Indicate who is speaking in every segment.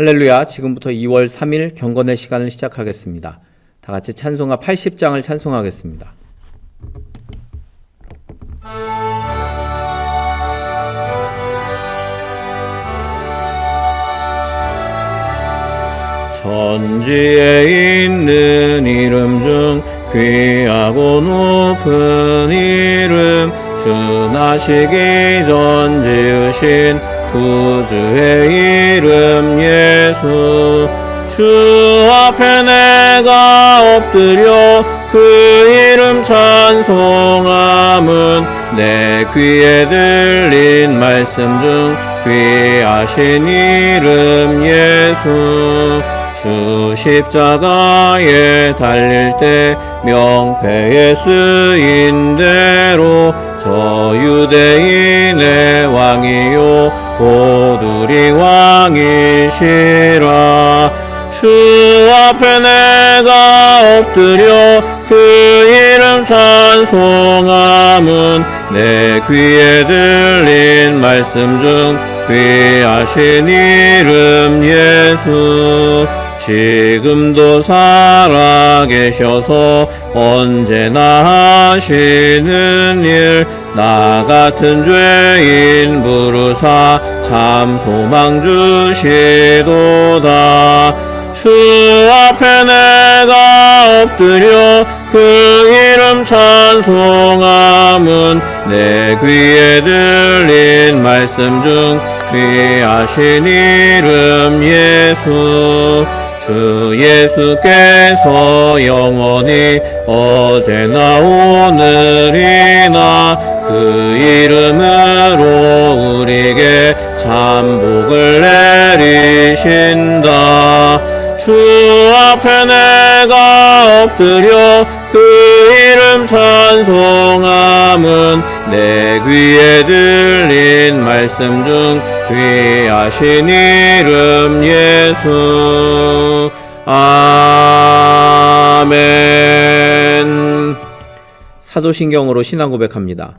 Speaker 1: 할렐루야. 지금부터 2월 3일 경건의 시간을 시작하겠습니다. 다 같이 찬송가 80장을 찬송하겠습니다. 천지에 있는 이름 중 귀하고 높은 이름 주 나시기 전 지으신 구주의 이름 예수 주 앞에 내가 엎드려 그 이름 찬송함은 내 귀에 들린 말씀 중 귀하신 이름 예수. 주 십자가에 달릴 때 명패에 쓰인 대로 저 유대인의 왕이요 고두리 왕이시라. 주 앞에 내가 엎드려 그 이름 찬송함은 내 귀에 들린 말씀 중 귀하신 이름 예수. 지금도 살아계셔서 언제나 하시는 일 나 같은 죄인 부르사 참 소망 주시도다. 주 앞에 내가 엎드려 그 이름 찬송함은 내 귀에 들린 말씀 중 귀하신 이름 예수. 주 예수께서 영원히 어제나 오늘이나 그 이름으로 우리에게 참 복을 내리신다. 주 앞에 내가 엎드려 그 이름 찬송함은 내 귀에 들린 말씀 중 귀하신 이름 예수. 아멘. 사도신경으로 신앙 고백합니다.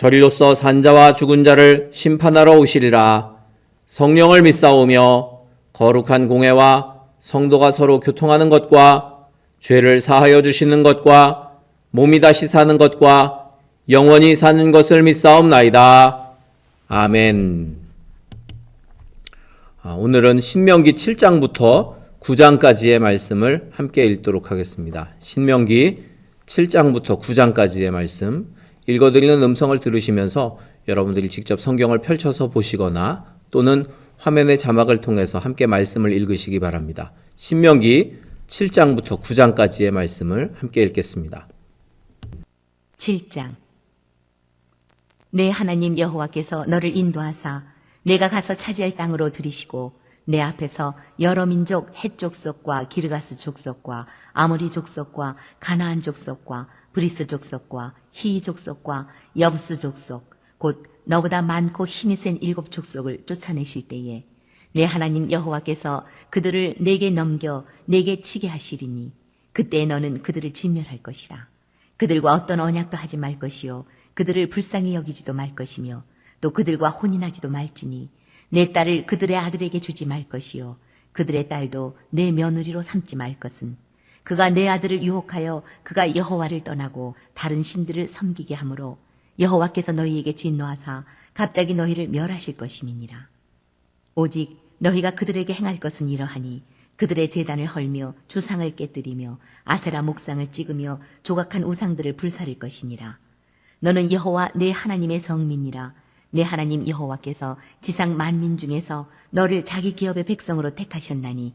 Speaker 1: 저리로서 산자와 죽은 자를 심판하러 오시리라 성령을 믿사오며 거룩한 공회와 성도가 서로 교통하는 것과 죄를 사하여 주시는 것과 몸이 다시 사는 것과 영원히 사는 것을 믿사옵나이다. 아멘. 아, 오늘은 신명기 7장부터 9장까지의 말씀을 함께 읽도록 하겠습니다. 신명기 7장부터 9장까지의 말씀 읽어드리는 음성을 들으시면서 여러분들이 직접 성경을 펼쳐서 보시거나 또는 화면의 자막을 통해서 함께 말씀을 읽으시기 바랍니다. 신명기 7장부터 9장까지의 말씀을 함께 읽겠습니다.
Speaker 2: 7장 내 하나님 여호와께서 너를 인도하사 내가 가서 차지할 땅으로 들이시고 내 앞에서 여러 민족 헷 족속과 기르가스 족속과 아모리 족속과 가나안 족속과 브리스 족속과 히 족속과 여부스 족속 곧 너보다 많고 힘이 센 일곱 족속을 쫓아내실 때에 내 하나님 여호와께서 그들을 내게 넘겨 내게 치게 하시리니 그때 너는 그들을 진멸할 것이라. 그들과 어떤 언약도 하지 말 것이요 그들을 불쌍히 여기지도 말 것이며 또 그들과 혼인하지도 말지니 내 딸을 그들의 아들에게 주지 말 것이요 그들의 딸도 내 며느리로 삼지 말 것은 그가 내 아들을 유혹하여 그가 여호와를 떠나고 다른 신들을 섬기게 하므로 여호와께서 너희에게 진노하사 갑자기 너희를 멸하실 것임이니라. 오직 너희가 그들에게 행할 것은 이러하니 그들의 재단을 헐며 주상을 깨뜨리며 아세라 목상을 찍으며 조각한 우상들을 불사를 것이니라. 너는 여호와 내 하나님의 성민이라. 내 하나님 여호와께서 지상 만민 중에서 너를 자기 기업의 백성으로 택하셨나니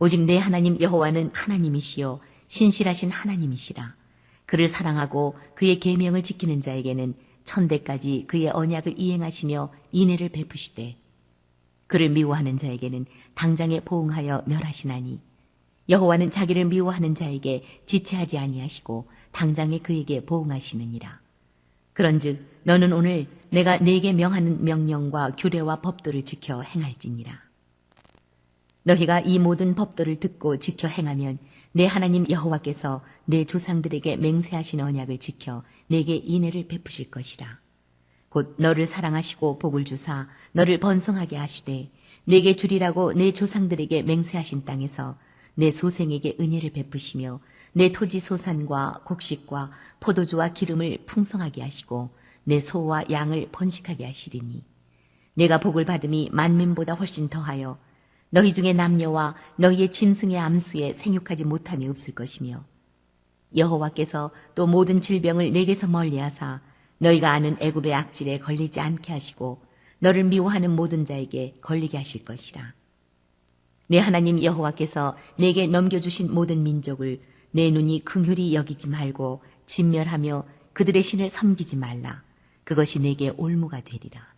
Speaker 2: 오직 내 하나님 여호와는 하나님이시요 신실하신 하나님이시라 그를 사랑하고 그의 계명을 지키는 자에게는 천대까지 그의 언약을 이행하시며 인애를 베푸시되 그를 미워하는 자에게는 당장에 보응하여 멸하시나니 여호와는 자기를 미워하는 자에게 지체하지 아니하시고 당장에 그에게 보응하시느니라. 그런즉 너는 오늘 내가 네게 명하는 명령과 규례와 법도를 지켜 행할지니라. 너희가 이 모든 법도를 듣고 지켜 행하면 내 하나님 여호와께서 내 조상들에게 맹세하신 언약을 지켜 내게 인애를 베푸실 것이라. 곧 너를 사랑하시고 복을 주사 너를 번성하게 하시되 내게 주리라고 내 조상들에게 맹세하신 땅에서 내 소생에게 은혜를 베푸시며 내 토지 소산과 곡식과 포도주와 기름을 풍성하게 하시고 내 소와 양을 번식하게 하시리니 내가 복을 받음이 만민보다 훨씬 더하여 너희 중에 남녀와 너희의 짐승의 암수에 생육하지 못함이 없을 것이며 여호와께서 또 모든 질병을 내게서 멀리하사 너희가 아는 애굽의 악질에 걸리지 않게 하시고 너를 미워하는 모든 자에게 걸리게 하실 것이라. 내 하나님 여호와께서 내게 넘겨주신 모든 민족을 내 눈이 긍휼히 여기지 말고 진멸하며 그들의 신을 섬기지 말라. 그것이 내게 올무가 되리라.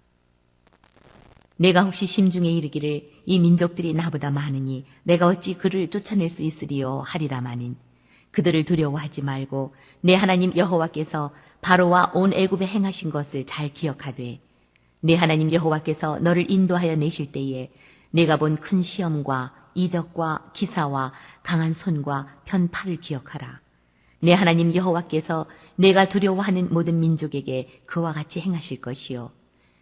Speaker 2: 내가 혹시 심중에 이르기를 이 민족들이 나보다 많으니 내가 어찌 그를 쫓아낼 수 있으리요 하리라마는 그들을 두려워하지 말고 내 하나님 여호와께서 바로와 온 애굽에 행하신 것을 잘 기억하되 내 하나님 여호와께서 너를 인도하여 내실 때에 내가 본 큰 시험과 이적과 기사와 강한 손과 편팔을 기억하라. 내 하나님 여호와께서 내가 두려워하는 모든 민족에게 그와 같이 행하실 것이요.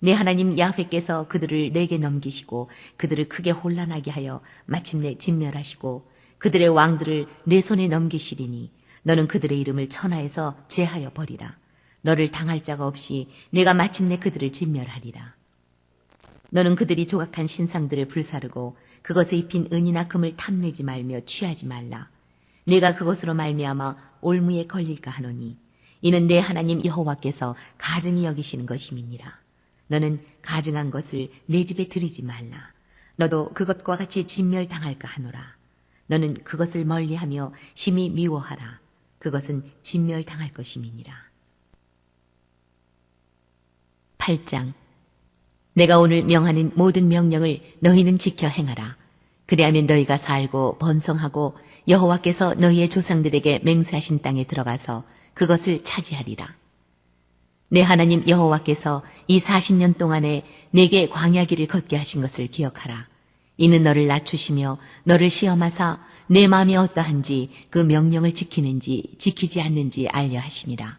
Speaker 2: 내 하나님 야훼께서 그들을 내게 넘기시고 그들을 크게 혼란하게 하여 마침내 진멸하시고 그들의 왕들을 내 손에 넘기시리니 너는 그들의 이름을 천하에서 제하여 버리라. 너를 당할 자가 없이 내가 마침내 그들을 진멸하리라. 너는 그들이 조각한 신상들을 불사르고 그것에 입힌 은이나 금을 탐내지 말며 취하지 말라. 내가 그것으로 말미암아 올무에 걸릴까 하노니 이는 내 하나님 여호와께서 가증히 여기시는 것임이니라. 너는 가증한 것을 내 집에 들이지 말라. 너도 그것과 같이 진멸당할까 하노라. 너는 그것을 멀리하며 심히 미워하라. 그것은 진멸당할 것임이니라. 8장 내가 오늘 명하는 모든 명령을 너희는 지켜 행하라. 그리하면 너희가 살고 번성하고 여호와께서 너희의 조상들에게 맹세하신 땅에 들어가서 그것을 차지하리라. 내 하나님 여호와께서 이 40년 동안에 내게 광야길을 걷게 하신 것을 기억하라. 이는 너를 낮추시며 너를 시험하사 내 마음이 어떠한지 그 명령을 지키는지 지키지 않는지 알려 하심이라.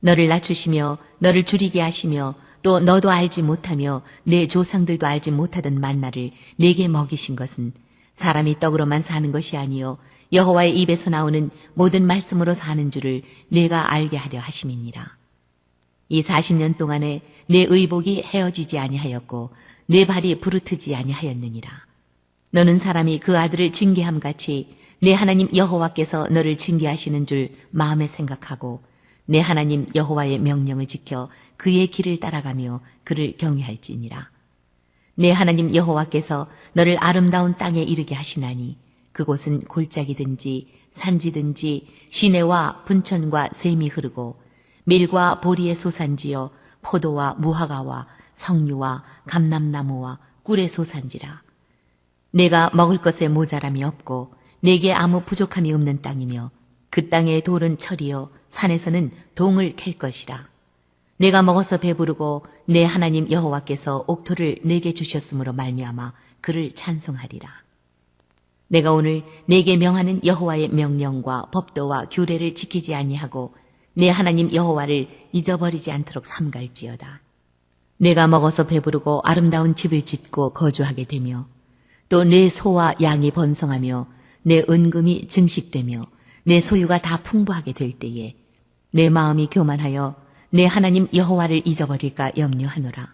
Speaker 2: 너를 낮추시며 너를 줄이게 하시며 또 너도 알지 못하며 내 조상들도 알지 못하던 만나를 내게 먹이신 것은 사람이 떡으로만 사는 것이 아니요 여호와의 입에서 나오는 모든 말씀으로 사는 줄을 내가 알게 하려 하심이니라. 이 40년 동안에 내 의복이 헤어지지 아니하였고 내 발이 부르트지 아니하였느니라. 너는 사람이 그 아들을 징계함 같이 내 하나님 여호와께서 너를 징계하시는 줄 마음에 생각하고 내 하나님 여호와의 명령을 지켜 그의 길을 따라가며 그를 경외할지니라. 내 하나님 여호와께서 너를 아름다운 땅에 이르게 하시나니 그곳은 골짜기든지 산지든지 시내와 분천과 샘이 흐르고 밀과 보리의 소산지여 포도와 무화과와 석류와 감람나무와 꿀의 소산지라. 내가 먹을 것에 모자람이 없고 내게 아무 부족함이 없는 땅이며 그 땅의 돌은 철이요 산에서는 동을 캘 것이라. 내가 먹어서 배부르고 내 하나님 여호와께서 옥토를 내게 주셨으므로 말미암아 그를 찬송하리라. 내가 오늘 내게 명하는 여호와의 명령과 법도와 규례를 지키지 아니하고 내 하나님 여호와를 잊어버리지 않도록 삼갈지어다. 내가 먹어서 배부르고 아름다운 집을 짓고 거주하게 되며 또 내 소와 양이 번성하며 내 은금이 증식되며 내 소유가 다 풍부하게 될 때에 내 마음이 교만하여 내 하나님 여호와를 잊어버릴까 염려하노라.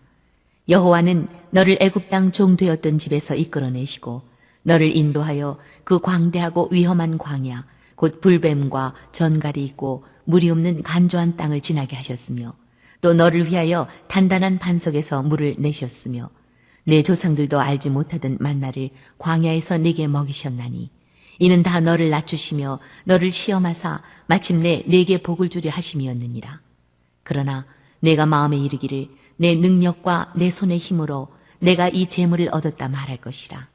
Speaker 2: 여호와는 너를 애굽 땅 종되었던 집에서 이끌어내시고 너를 인도하여 그 광대하고 위험한 광야 곧 불뱀과 전갈이 있고 물이 없는 간조한 땅을 지나게 하셨으며 또 너를 위하여 단단한 반석에서 물을 내셨으며 내 조상들도 알지 못하던 만나를 광야에서 내게 먹이셨나니 이는 다 너를 낮추시며 너를 시험하사 마침내 내게 복을 주려 하심이었느니라. 그러나 내가 마음에 이르기를 내 능력과 내 손의 힘으로 내가 이 재물을 얻었다 말할 것이라.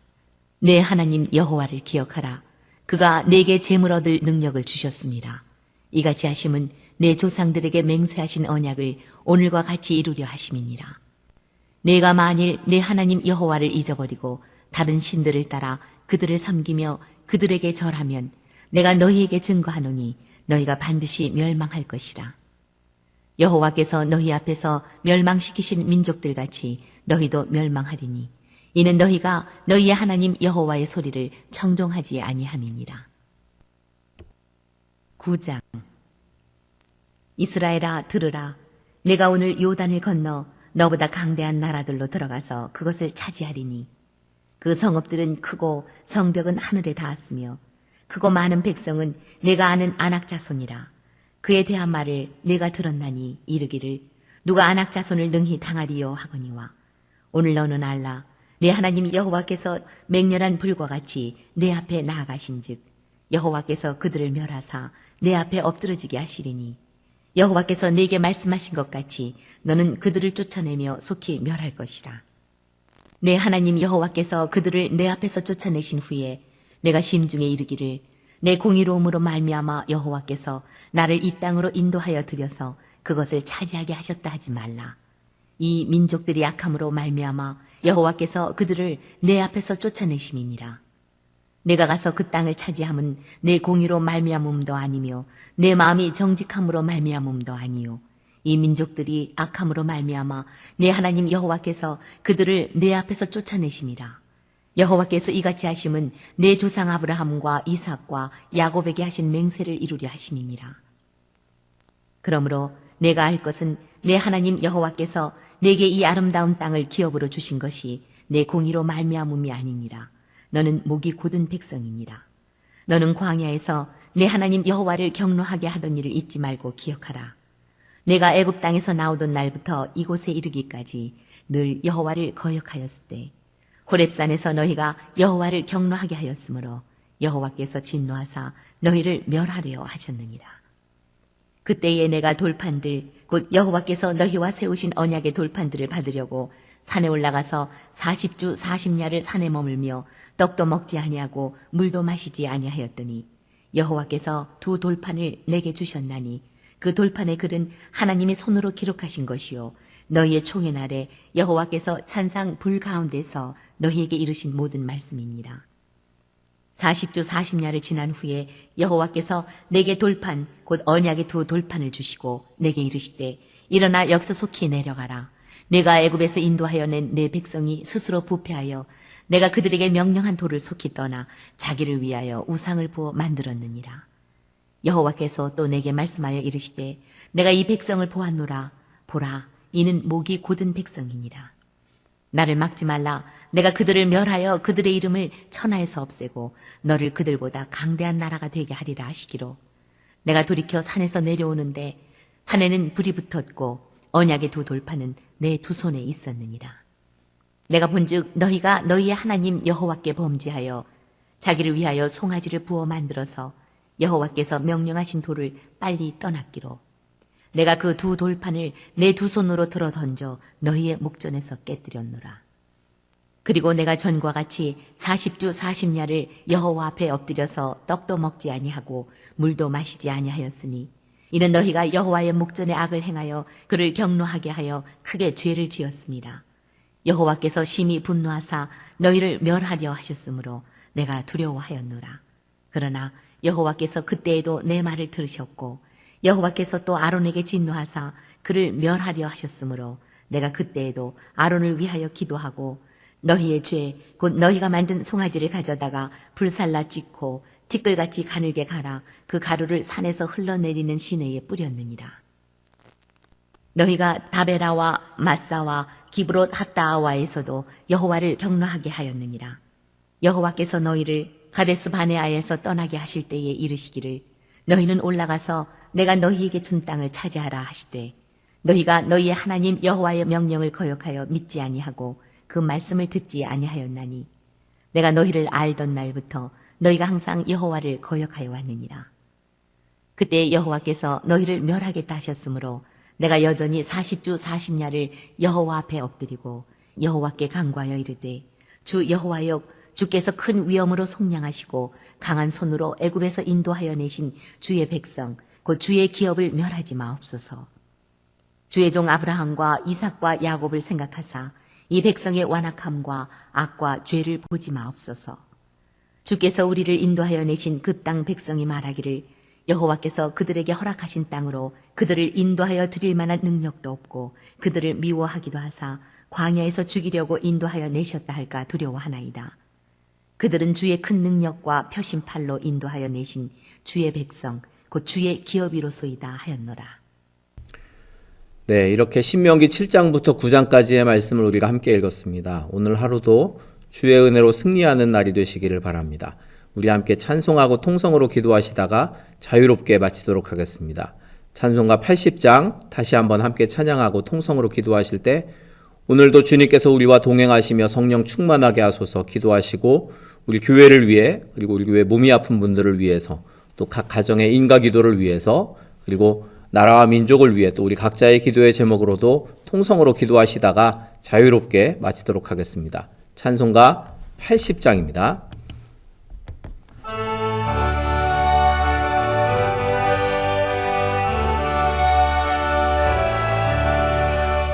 Speaker 2: 내 하나님 여호와를 기억하라. 그가 내게 재물 얻을 능력을 주셨습니다. 이같이 하심은 내 조상들에게 맹세하신 언약을 오늘과 같이 이루려 하심이니라. 내가 만일 내 하나님 여호와를 잊어버리고 다른 신들을 따라 그들을 섬기며 그들에게 절하면 내가 너희에게 증거하노니 너희가 반드시 멸망할 것이라. 여호와께서 너희 앞에서 멸망시키신 민족들 같이 너희도 멸망하리니 이는 너희가 너희의 하나님 여호와의 소리를 청종하지 아니함이니라. 9장 이스라엘아 들으라. 내가 오늘 요단을 건너 너보다 강대한 나라들로 들어가서 그것을 차지하리니. 그 성읍들은 크고 성벽은 하늘에 닿았으며 크고 많은 백성은 내가 아는 안악 자손이라. 그에 대한 말을 내가 들었나니 이르기를 누가 안악 자손을 능히 당하리요 하거니와 오늘 너는 알라. 내 하나님 여호와께서 맹렬한 불과 같이 내 앞에 나아가신즉 여호와께서 그들을 멸하사 내 앞에 엎드러지게 하시리니 여호와께서 내게 말씀하신 것 같이 너는 그들을 쫓아내며 속히 멸할 것이라. 내 하나님 여호와께서 그들을 내 앞에서 쫓아내신 후에 내가 심중에 이르기를 내 공의로움으로 말미암아 여호와께서 나를 이 땅으로 인도하여 들여서 그것을 차지하게 하셨다 하지 말라. 이 민족들이 악함으로 말미암아 여호와께서 그들을 내 앞에서 쫓아내심이니라. 내가 가서 그 땅을 차지함은 내 공의로 말미암음도 아니며 내 마음이 정직함으로 말미암음도 아니요. 이 민족들이 악함으로 말미암아 내 하나님 여호와께서 그들을 내 앞에서 쫓아내심이라 여호와께서 이같이 하심은 내 조상 아브라함과 이삭과 야곱에게 하신 맹세를 이루려 하심이니라. 그러므로 내가 알 것은 내 하나님 여호와께서 내게 이 아름다운 땅을 기업으로 주신 것이 내 공의로 말미암음이 아니니라 너는 목이 곧은 백성이니라. 너는 광야에서 내 하나님 여호와를 경노하게 하던 일을 잊지 말고 기억하라. 내가 애굽 땅에서 나오던 날부터 이곳에 이르기까지 늘 여호와를 거역하였을 때 호렙산에서 너희가 여호와를 경노하게 하였으므로 여호와께서 진노하사 너희를 멸하려 하셨느니라. 그때에 내가 돌판들 곧 여호와께서 너희와 세우신 언약의 돌판들을 받으려고 산에 올라가서 40주 40야를 산에 머물며 떡도 먹지 아니하고 물도 마시지 아니하였더니 여호와께서 두 돌판을 내게 주셨나니 그 돌판의 글은 하나님의 손으로 기록하신 것이요 너희의 총의 날에 여호와께서 산상 불 가운데서 너희에게 이르신 모든 말씀이니라. 40주 40야를 지난 후에 여호와께서 내게 돌판 곧 언약의 두 돌판을 주시고 내게 이르시되 일어나 역사 속히 내려가라 내가 애굽에서 인도하여 낸 내 백성이 스스로 부패하여 내가 그들에게 명령한 돌을 속히 떠나 자기를 위하여 우상을 부어 만들었느니라. 여호와께서 또 내게 말씀하여 이르시되 내가 이 백성을 보았노라 보라 이는 목이 곧은 백성이니라. 나를 막지 말라 내가 그들을 멸하여 그들의 이름을 천하에서 없애고 너를 그들보다 강대한 나라가 되게 하리라 하시기로 내가 돌이켜 산에서 내려오는데 산에는 불이 붙었고 언약의 두 돌판은 내두 손에 있었느니라. 내가 본즉 너희가 너희의 하나님 여호와께 범죄하여 자기를 위하여 송아지를 부어 만들어서 여호와께서 명령하신 돌을 빨리 떠났기로 내가 그 두 돌판을 내 두 손으로 들어 던져 너희의 목전에서 깨뜨렸노라. 그리고 내가 전과 같이 40주 40야를 여호와 앞에 엎드려서 떡도 먹지 아니하고 물도 마시지 아니하였으니 이는 너희가 여호와의 목전에 악을 행하여 그를 경노하게 하여 크게 죄를 지었습니다. 여호와께서 심히 분노하사 너희를 멸하려 하셨으므로 내가 두려워하였노라. 그러나 여호와께서 그때에도 내 말을 들으셨고 여호와께서 또 아론에게 진노하사 그를 멸하려 하셨으므로 내가 그때에도 아론을 위하여 기도하고 너희의 죄 곧 너희가 만든 송아지를 가져다가 불살라 찢고 티끌같이 가늘게 갈아 그 가루를 산에서 흘러내리는 시내에 뿌렸느니라. 너희가 다베라와 마사와 기브롯 핫다아와에서도 여호와를 경노하게 하였느니라. 여호와께서 너희를 가데스 바네아에서 떠나게 하실 때에 이르시기를 너희는 올라가서 내가 너희에게 준 땅을 차지하라 하시되 너희가 너희의 하나님 여호와의 명령을 거역하여 믿지 아니하고 그 말씀을 듣지 아니하였나니 내가 너희를 알던 날부터 너희가 항상 여호와를 거역하여 왔느니라. 그때 여호와께서 너희를 멸하겠다 하셨으므로 내가 여전히 40주 40야를 여호와 앞에 엎드리고 여호와께 간구하여 이르되 주 여호와여 주께서 큰 위엄으로 속량하시고 강한 손으로 애굽에서 인도하여 내신 주의 백성 곧 주의 기업을 멸하지 마옵소서. 주의 종 아브라함과 이삭과 야곱을 생각하사 이 백성의 완악함과 악과 죄를 보지 마옵소서. 주께서 우리를 인도하여 내신 그 땅 백성이 말하기를 여호와께서 그들에게 허락하신 땅으로 그들을 인도하여 드릴 만한 능력도 없고 그들을 미워하기도 하사 광야에서 죽이려고 인도하여 내셨다 할까 두려워하나이다. 그들은 주의 큰 능력과 표심팔로 인도하여 내신 주의 백성 곧 주의 기업이로소이다 하였노라.
Speaker 1: 네, 이렇게 신명기 7장부터 9장까지의 말씀을 우리가 함께 읽었습니다. 오늘 하루도 주의 은혜로 승리하는 날이 되시기를 바랍니다. 우리 함께 찬송하고 통성으로 기도하시다가 자유롭게 마치도록 하겠습니다. 찬송가 80장 다시 한번 함께 찬양하고 통성으로 기도하실 때 오늘도 주님께서 우리와 동행하시며 성령 충만하게 하소서 기도하시고 우리 교회를 위해 그리고 우리 교회 몸이 아픈 분들을 위해서 또 각 가정의 인가 기도를 위해서 그리고 나라와 민족을 위해 또 우리 각자의 기도의 제목으로도 통성으로 기도하시다가 자유롭게 마치도록 하겠습니다. 찬송가 80장입니다.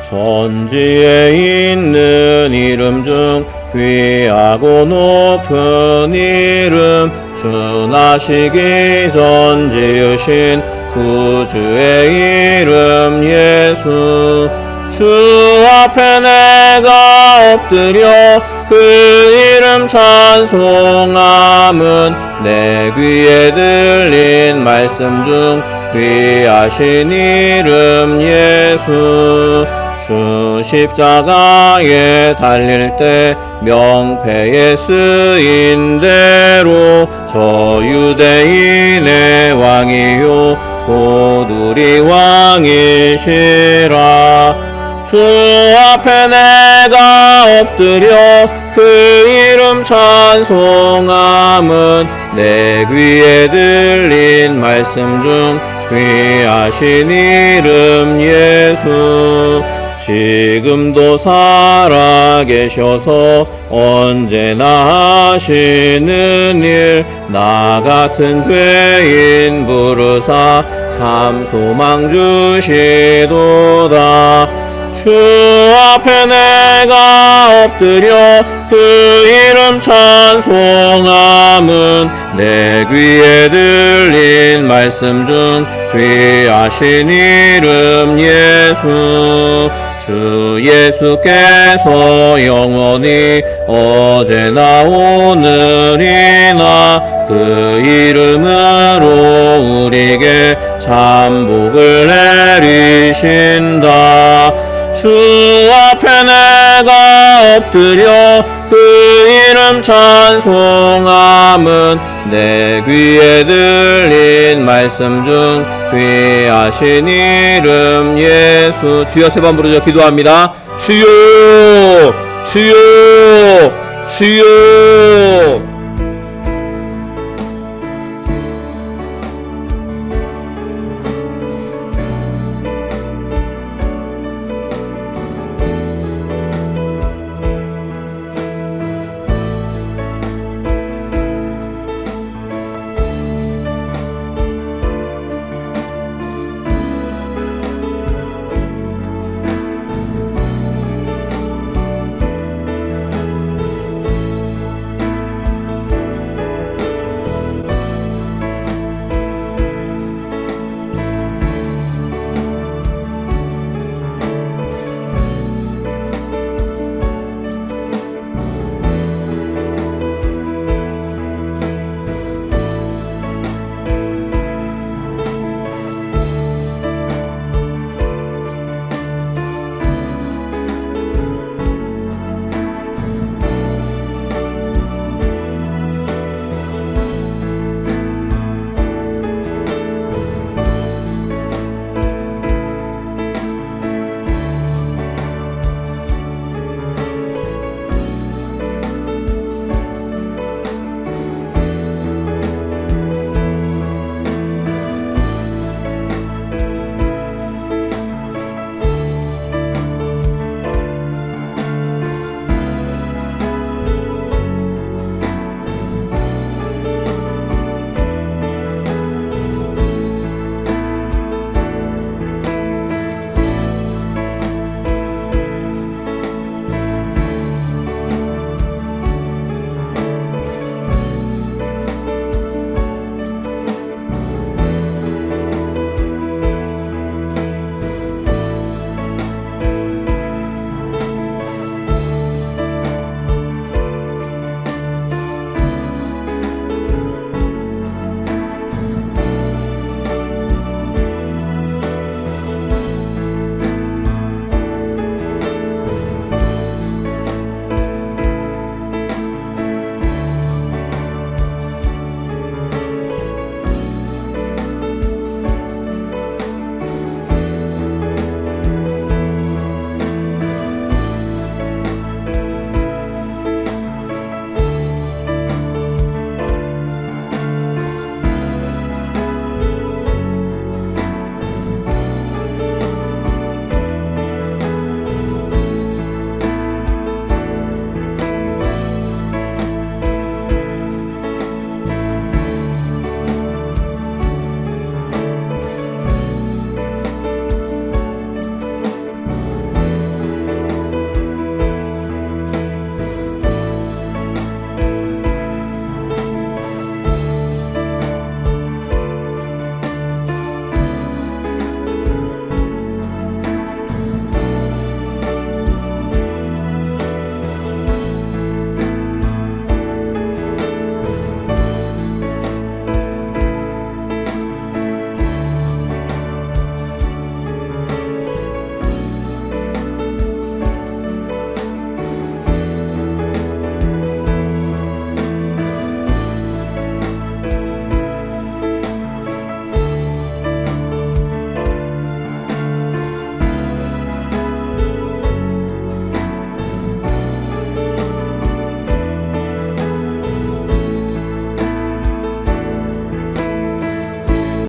Speaker 1: 천지에 있는 이름 중 귀하고 높은 이름 준하시기 전 지으신 구주의 이름 예수 주 앞에 내가 엎드려 그 이름 찬송함은 내 귀에 들린 말씀 중 귀하신 이름 예수. 주 십자가에 달릴 때 명패에 쓰인 대로 저 유대인의 왕이요. 곧 우리 왕이시라 주 앞에 내가 엎드려 그 이름 찬송함은 내 귀에 들린 말씀 중 귀하신 이름 예수. 지금도 살아계셔서 언제나 하시는 일 나 같은 죄인 부르사 참 소망 주시도다 주 앞에 내가 엎드려 그 이름 찬송함은 내 귀에 들린 말씀 중 귀하신 이름 예수. 주 예수께서 영원히 어제나 오늘이나 그 이름으로 우리에게 참복을 내리신다 주 앞에 내가 엎드려 그 이름 찬송함은 내 귀에 들린 말씀 중 귀하신 이름 예수. 주여 세 번 부르짖어 기도합니다. 주여 주여 주여